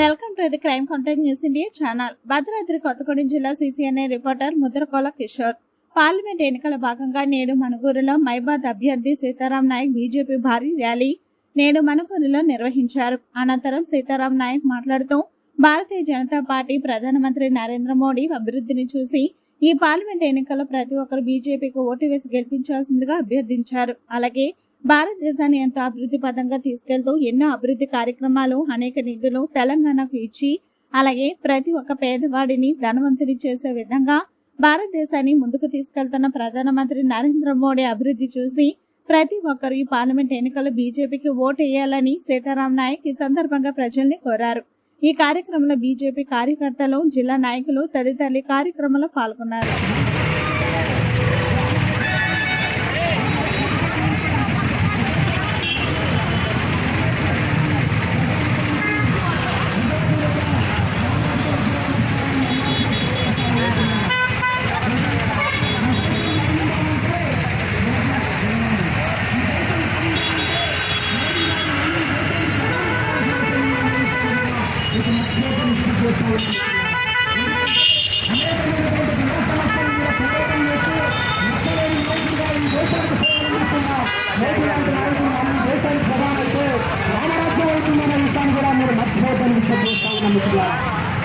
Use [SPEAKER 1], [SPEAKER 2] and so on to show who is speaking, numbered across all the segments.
[SPEAKER 1] Welcome to the crime content news India channel. Bhadradri Kothagudem జిల్లా C C N A reporter Mudrakola Kishore. Parliament ఎన్నికల భాగంగా నేడు మణుగూరులో మైబాద్ అభ్యర్థి సీతారాం నాయక్ బీజేపీ భారీ ర్యాలీ నేడు మణుగూరులో నిర్వహించారు. అనంతరం సీతారాం నాయక్ మాట్లాడుతూ భారతీయ జనతా పార్టీ ప్రధానమంత్రి నరేంద్ర మోడీ అభివృద్ధిని చూసి ఈ పార్లమెంట్ ఎన్నికల్లో ప్రతి ఒక్కరు బీజేపీకి ఓటు వేసి గెలిపించాల్సిందిగా అభ్యర్థించారు. అలాగే భారతదేశాన్ని ఎంతో అభివృద్ధి పదంగా తీసుకెళ్తూ ఎన్నో అభివృద్ధి కార్యక్రమాలు అనేక నిధులు తెలంగాణకు ఇచ్చి అలాగే ప్రతి ఒక్క పేదవాడిని ధనవంతుని చేసే విధంగా భారతదేశాన్ని ముందుకు తీసుకెళ్తున్న ప్రధానమంత్రి నరేంద్ర మోడీ అభివృద్ధి చూసి ప్రతి ఒక్కరు ఈ పార్లమెంట్ ఎన్నికల్లో బీజేపీకి ఓటు వేయాలని సీతారాం నాయక్ ఈ సందర్భంగా ప్రజల్ని కోరారు. ఈ కార్యక్రమంలో బీజేపీ కార్యకర్తలు జిల్లా నాయకులు తదితరులు కార్యక్రమంలో పాల్గొన్నారు.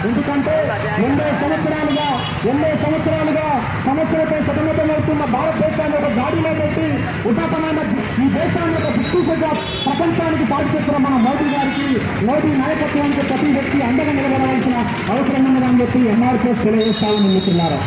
[SPEAKER 2] ఎందుకంటే ఎన్నో సంవత్సరాలుగా ఎన్నో సంవత్సరాలుగా సమస్యలపై సతమతమవుతున్న భారతదేశాన్ని ఒక గాడిలో పెట్టి ఉన్నతమైన ఈ దేశాన్ని ఒక బ్రిటిష్గా ప్రపంచానికి సాటి చెప్పిన మన మోదీ గారికి మోదీ నాయకత్వానికి ప్రతి వ్యక్తి అండగా నిలబడవలసిన అవసరం ఉన్నదని చెప్పి ఎంఆర్పిఎస్ తెలియజేస్తామని మిత్రులారా.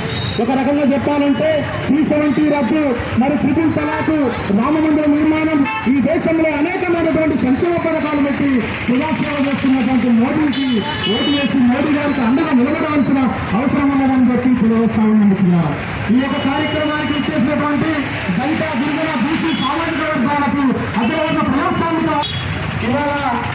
[SPEAKER 2] ఒక రకంగా చెప్పాలంటే టీ సెవెంటీ రద్దు మరి త్రిపుల్ తలాకు రామమందిర నిర్మాణం ఈ దేశంలో అనేకమైనటువంటి సంక్షేమ పథకాలు పెట్టి ప్రజాసేవ చేస్తున్నటువంటి మోడీకి ఓటు వేసి మోడీ గారికి అండగా నిలబడవలసిన అవసరం ఉన్నదని చెప్పి తెలియజేస్తామని ఉన్నాం ఈ యొక్క కార్యక్రమానికి ఇచ్చేసినటువంటి దళిత గిరిజన బీసీ సామాజిక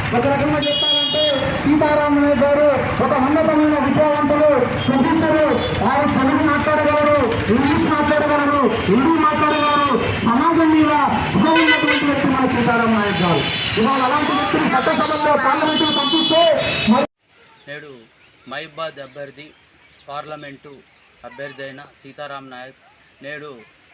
[SPEAKER 2] ఒక రకంగా చెప్పాలంటే సీతారాం గారు ఒక ఉన్నతమైన విద్యావంతుడు ప్రొఫెసర్. వారు తెలుగు మాట్లాడగలరు ఇంగ్లీష్ మాట్లాడగలరు హిందీ మాట్లాడగలరు. సమాజం మీద సుఖమైనటువంటి వ్యక్తి మన సీతారామ నాయక్ గారు. ఇవాళ అలాంటి వ్యక్తిని చట్టసభలో పార్లమెంటుకు పంపిస్తే
[SPEAKER 3] నేడు మహిబాద్ అభ్యర్థి పార్లమెంటు అభ్యర్థి అయిన సీతారాం నాయక్ నేడు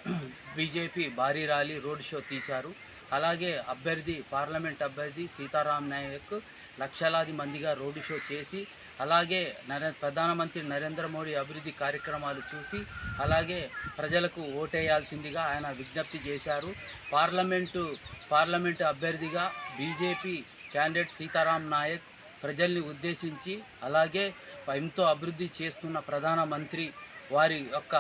[SPEAKER 3] బీజేపీ భారీ ర్యాలీ రోడ్ షో తీశారు. అలాగే అభ్యర్థి పార్లమెంట్ అభ్యర్థి సీతారాం నాయక్ లక్షలాది మందిగా రోడ్డు షో చేసి అలాగే నరే ప్రధానమంత్రి నరేంద్ర మోడీ అభివృద్ధి కార్యక్రమాలు చూసి అలాగే ప్రజలకు ఓటేయాల్సిందిగా ఆయన విజ్ఞప్తి చేశారు. పార్లమెంటు పార్లమెంటు అభ్యర్థిగా బీజేపీ క్యాండిడేట్ సీతారాం నాయక్ ప్రజల్ని ఉద్దేశించి అలాగే ఎంతో అభివృద్ధి చేస్తున్న ప్రధానమంత్రి వారి యొక్క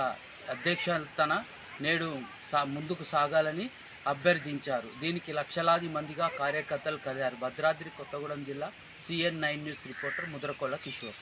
[SPEAKER 3] అధ్యక్షతన నేడు సా ముందుకు సాగాలని అభ్యర్థించారు. దీనికి లక్షలాది మందిగా కార్యకర్తలు కలిగారు భద్రాద్రి కొత్తగూడెం జిల్లా C N nine news reporter Mudrakolla Kishore.